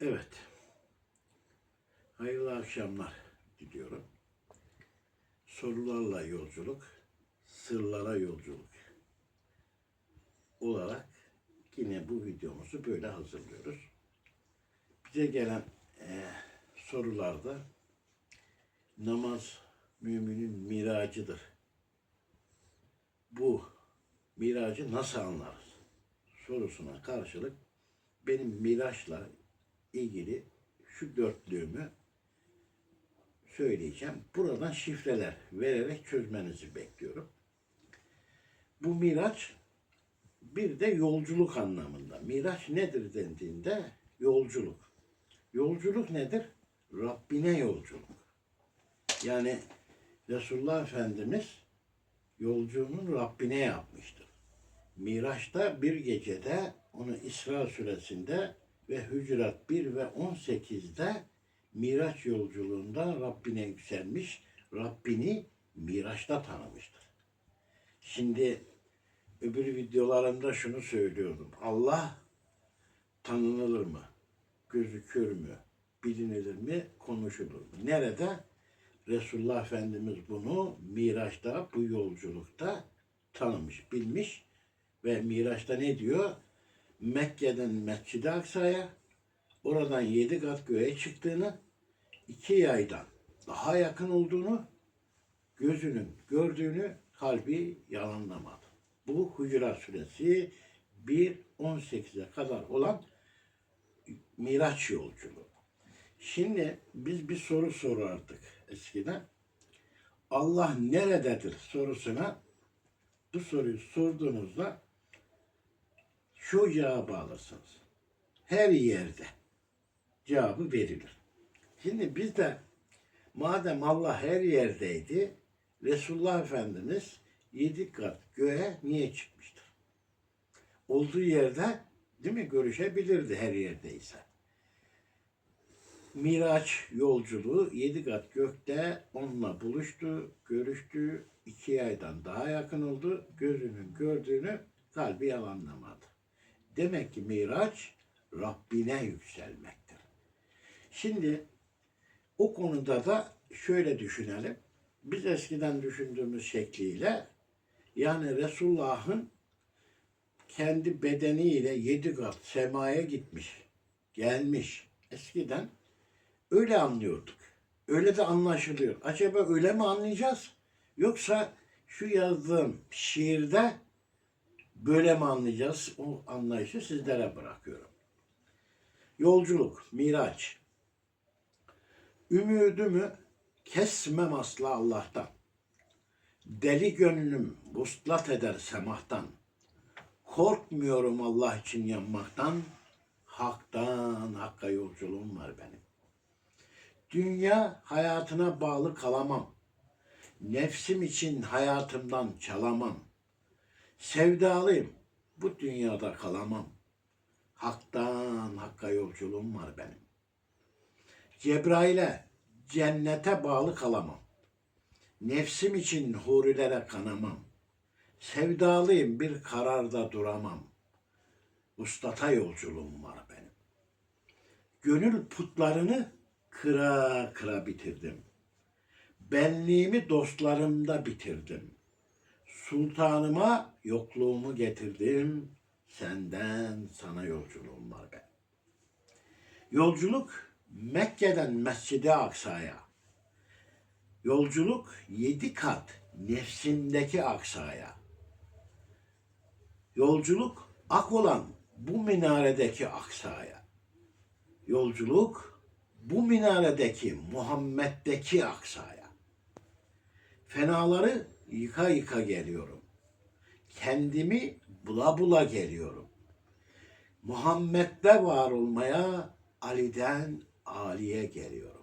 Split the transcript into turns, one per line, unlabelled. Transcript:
Evet. Hayırlı akşamlar diliyorum. Sorularla yolculuk, sırlara yolculuk olarak yine bu videomuzu böyle hazırlıyoruz. Bize gelen eee, sorularda namaz müminin miracıdır. Bu miracı nasıl anlarız? sorusuna karşılık benim miraçla ilgili şu dörtlüğümü söyleyeceğim. Buradan şifreler vererek çözmenizi bekliyorum. Bu miraç bir de yolculuk anlamında. Miraç nedir dendiğinde yolculuk. Yolculuk nedir? Rabbine yolculuk. Yani Resulullah Efendimiz yolculuğunu Rabbine yapmıştır. Miraç'ta bir gecede onu İsra suresinde ve Hücurat 1 ve 18'de Miraç yolculuğunda Rabbine yükselmiş, Rabbini Miraç'ta tanımıştır. Şimdi öbür videolarımda şunu söylüyordum. Allah tanınılır mı? Gözükür mü? Bilinilir mi? Konuşulur mu? Nerede? Resulullah Efendimiz bunu Miraç'ta, bu yolculukta tanımış, bilmiş ve Miraç'ta ne diyor? Mekke'den Mescid-i Aksa'ya, oradan yedi kat göğe çıktığını, iki yaydan daha yakın olduğunu, gözünün gördüğünü kalbi yalanlamadı. Bu Hucurat Suresi 1.18'e kadar olan Miraç yolculuğu. Şimdi biz bir soru sorardık eskiden. Allah nerededir sorusuna bu soruyu sorduğunuzda şu cevabı alırsınız. Her yerde cevabı verilir. Şimdi biz de madem Allah her yerdeydi, Resulullah Efendimiz yedi kat göğe niye çıkmıştır? Olduğu yerde değil mi görüşebilirdi her yerdeyse. Miraç yolculuğu yedi kat gökte onunla buluştu, görüştü, iki aydan daha yakın oldu. Gözünün gördüğünü kalbi yalanlamadı. Demek ki Miraç Rabbine yükselmektir. Şimdi o konuda da şöyle düşünelim. Biz eskiden düşündüğümüz şekliyle yani Resulullah'ın kendi bedeniyle yedi kat semaya gitmiş, gelmiş. Eskiden öyle anlıyorduk. Öyle de anlaşılıyor. Acaba öyle mi anlayacağız? Yoksa şu yazdığım şiirde böyle mi anlayacağız? O anlayışı sizlere bırakıyorum. Yolculuk, miraç. Ümidimi kesmem asla Allah'tan. Deli gönlüm vuslat eder semahtan. Korkmuyorum Allah için yanmaktan. Haktan hakka yolculuğum var benim. Dünya hayatına bağlı kalamam. Nefsim için hayatımdan çalamam. Sevdalıyım. Bu dünyada kalamam. Haktan hakka yolculuğum var benim. Cebrail'e cennete bağlı kalamam. Nefsim için hurilere kanamam. Sevdalıyım bir kararda duramam. Ustata yolculuğum var benim. Gönül putlarını kıra kıra bitirdim. Benliğimi dostlarımda bitirdim. Sultanıma yokluğumu getirdim. Senden sana yolculuğum var benim. Yolculuk Mekke'den Mescid-i Aksa'ya. Yolculuk yedi kat nefsimdeki aksaya. Yolculuk ak olan bu minaredeki aksaya. Yolculuk bu minaredeki Muhammed'deki aksaya. Fenaları yıka yıka geliyorum. Kendimi bula bula geliyorum. Muhammed'de var olmaya Ali'den Ali'ye geliyorum.